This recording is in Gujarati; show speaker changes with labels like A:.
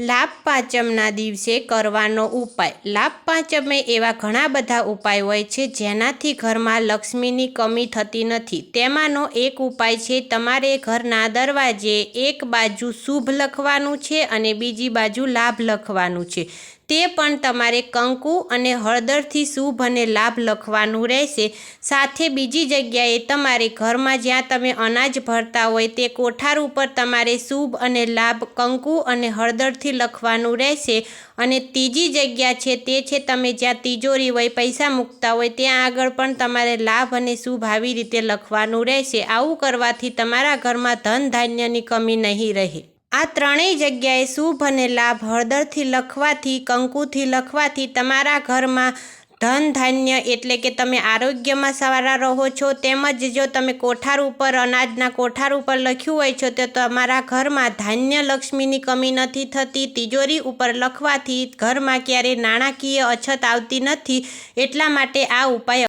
A: લાભ પાંચમના દિવસે કરવાનો ઉપાય. લાભ પાંચમે એવા ઘણા બધા ઉપાય હોય છે જેનાથી ઘરમાં લક્ષ્મીની કમી થતી નથી. તેમાંનો એક ઉપાય છે તમારે ઘરના દરવાજે એક બાજુ શુભ લખવાનું છે અને બીજી બાજુ લાભ લખવાનું છે. તે પણ તમારે કંકુ અને હળદરથી શુભ અને લાભ લખવાનું રહેશે. સાથે બીજી જગ્યાએ તમારે ઘરમાં જ્યાં તમે અનાજ ભરતા હોય તે કોઠાર ઉપર તમારે શુભ અને લાભ કંકુ અને હળદરથી લખવાનું રહેશે. અને ત્રીજી જગ્યા છે તે છે તમે જ્યાં તિજોરી હોય પૈસા મૂકતા હોય ત્યાં આગળ પણ તમારે લાભ અને શુભ આવી રીતે લખવાનું રહેશે. આવું કરવાથી તમારા ઘરમાં ધન ધાન્યની કમી નહીં રહે. આ ત્રણેય જગ્યાએ શુભ અને લાભ હળદરથી લખવાથી, કંકુથી લખવાથી તમારા ઘરમાં ધન ધાન્ય એટલે કે તમે આરોગ્યમાં સારા રહો છો. તેમજ જો તમે કોઠાર ઉપર, અનાજના કોઠાર ઉપર લખ્યું હોય છો, તો તમારા ઘરમાં ધાન્ય લક્ષ્મીની કમી નથી થતી. તિજોરી ઉપર લખવાથી ઘરમાં ક્યારેય નાણાકીય અછત આવતી નથી. એટલા માટે આ ઉપાય